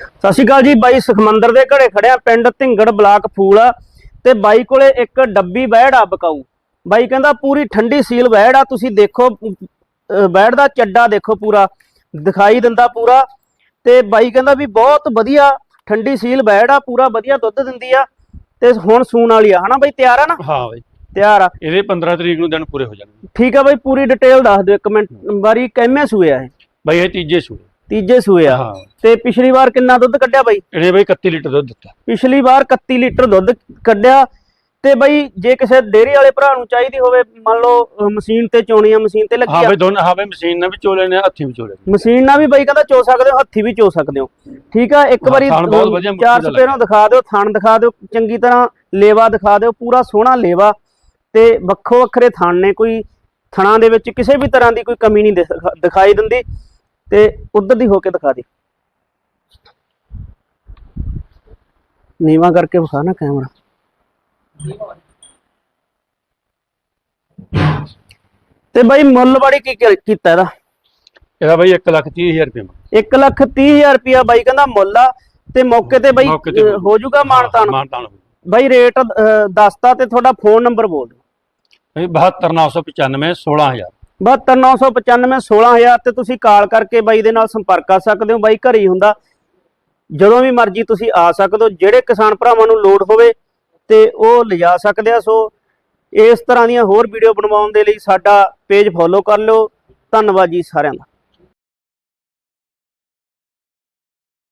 ਸਤਿ ਸ਼੍ਰੀ ਅਕਾਲ ਜੀ ਬਾਈ ਸੁਖਮੰਦਰ ਦੇ ਘੜੇ ਖੜਿਆ ਪਿੰਡ ਢਿੰਗੜ ਬਲਾਕ ਫੂਲ ਤੇ ਬਾਈ ਕੋਲੇ ਇੱਕ ਡੱਬੀ ਬੈੜ ਆ ਬਕਾਊ। ਬਾਈ ਕਹਿੰਦਾ ਪੂਰੀ ਠੰਡੀ ਸੀਲ ਬੈੜ ਆ ਤੁਸੀਂ ਦੇਖੋ ਅਹ ਬੈੜ ਦਾ ਚੱਡਾ ਦੇਖੋ ਪੂਰਾ ਦਿਖਾਈ ਦਿੰਦਾ ਪੂਰਾ। ਤੇ ਬਾਈ ਕਹਿੰਦਾ ਵੀ ਬਹੁਤ ਵਧੀਆ ਠੰਡੀ ਸੀਲ ਬੈੜ ਆ ਪੂਰਾ ਵਧੀਆ ਦੁੱਧ ਦਿੰਦੀ ਆ। ਤੇ ਹੁਣ ਸੂਣ ਵਾਲੀ ਆ ਹਨਾ ਬਾਈ ਤਿਆਰ ਆ ਨਾ? ਹਾਂ ਬਈ। ਤਿਆਰ ਆ। ਇਹਦੇ 15 ਤਰੀਕ ਨੂੰ ਦਿਨ ਪੂਰੇ ਹੋ ਜਾਣਗੇ। ਠੀਕ ਆ ਬਾਈ ਪੂਰੀ ਡਿਟੇਲ ਦੱਸ ਦਿਓ ਇੱਕ ਮਿੰਟ ਵਾਰੀ ਕਿੰਨੇ ਸੂਏ ਆ ਇਹ? ਬਈ ਇਹ ਤੀਜੇ ਸੂਏ। ਤੀਜੇ ਸੂਏ ਆ। ਹਾਂ। ਤੇ ਪਿਛਲੀ ਵਾਰ ਕਿੰਨਾ ਦੁੱਧ ਕੱਢਿਆ ਬਾਈ? ਇਹਨੇ ਬਈ 31 ਲੀਟਰ ਦੁੱਧ ਦਿੱਤਾ। ਪਿਛਲੀ ਵਾਰ 31 ਲੀਟਰ ਦੁੱਧ ਕੱਢਿਆ ਤੇ ਬਈ ਜੇ ਕਿਸੇ ਡੇਅਰੀ ਵਾਲੇ ਭਰਾ ਨੂੰ ਚਾਹੀਦੀ ਹੋਵੇ ਮੰਨ ਲਓ ਅਹ ਮਸ਼ੀਨ ਤੇ ਚੋਣੀ ਆ ਮਸ਼ੀਨ ਤੇ ਹਾਂ ਲੱਗੀ ਆ। ਬਈ ਦੋਨ ਹਾਂ ਬਈ ਮਸ਼ੀਨ ਨਾਲ ਵੀ ਚੋਲੇ ਨੇ ਹੱਥੀ ਵੀ ਚੋਲੇ ਨੇ ਮਸ਼ੀਨ ਨਾਲ ਵੀ ਬਈ ਕਹਿੰਦਾ ਚੋ ਸਕਦੇ ਹੋ ਹੱਥੀ ਵੀ ਚੋ ਸਕਦੇ ਹੋ। ਠੀਕ ਆ ਇੱਕ ਹਾਂ, ਵਾਰੀ ਥਣ ਬਹੁਤ ਵਧੀਆ ਮੁੱਠੀ ਚਾਰ ਦਾ ਸਪੇਰੋਂ ਦਿਖਾ ਦਿਓ ਥਣ ਦਿਖਾ ਦਿਓ ਚੰਗੀ ਤਰ੍ਹਾਂ ਲੇਵਾ ਦਿਖਾ ਦਿਓ ਪੂਰਾ ਸੋਹਣਾ ਲੇਵਾ। ਤੇ ਵੱਖੋ ਵੱਖਰੇ ਥਣ ਨੇ ਕੋਈ ਥਣਾਂ ਦੇ ਵਿੱਚ ਕਿਸੇ ਵੀ ਤਰ੍ਹਾਂ ਦੀ ਕੋਈ ਕਮੀ ਨਹੀਂ ਦਿਖ- ਦਿਖਾਈ ਦਿੰਦੀ। ਤੇ ਉਧਰ ਦੀ ਹੋ ਕੇ ਦਿਖਾ ਦੇ। ਨੀਵਾ ਕਰਕੇ ਵਿਖਾ ਨਾ ਕੈਮਰਾ। ਤੇ ਬਾਈ ਮੁੱਲ ਬਾੜੀ ਕੀ ਕੀਤਾ ਇਹਦਾ? ਇਹਦਾ ਬਈ 1 ਲੱਖ 30 ਹਜ਼ਾਰ ਰੁਪਏ ਮੰਗ 1 ਲੱਖ 30 ਹਜ਼ਾਰ ਰੁਪਿਆ ਬਾਈ ਕਹਿੰਦਾ ਮੁੱਲ ਆ ਤੇ ਮੌਕੇ ਤੇ ਬਾਈ ਹੋ ਜਾਊਗਾ ਮਾਨਤਾਨ। ਮਾਨਤਾਨ ਬਾਈ ਰੇਟ ਦੱਸਤਾ ਤੇ ਤੁਹਾਡਾ ਫੋਨ ਨੰਬਰ ਬੋਲ ਦਿਓ। ਬਈ 72995 16000 72995 16000 ਤੇ ਤੁਸੀਂ ਕਾਲ ਕਰਕੇ ਬਾਈ ਦੇ ਨਾਲ ਸੰਪਰਕ ਕਰ ਸਕਦੇ ਹੋ। ਬਾਈ ਘਰੇ ਹੀ ਹੁੰਦਾ। ਜਦੋਂ ਵੀ ਮਰਜ਼ੀ ਤੁਸੀਂ ਆ ਸਕਦੇ ਹੋ। ਜਿਹੜੇ ਕਿਸਾਨ ਭਰਾਵਾਂ ਨੂੰ ਲੋੜ ਹੋਵੇ ਤੇ ਉਹ ਲਿਜਾ ਸਕਦੇ ਆ। ਸੋ ਇਸ ਤਰ੍ਹਾਂ ਦੀਆਂ ਹੋਰ ਵੀਡੀਓ ਬਣਵਾਉਣ ਦੇ ਲਈ ਸਾਡਾ ਪੇਜ ਫੋਲੋ ਕਰ ਲਿਓ। ਧੰਨਵਾਦ ਜੀ ਸਾਰਿਆਂ ਦਾ।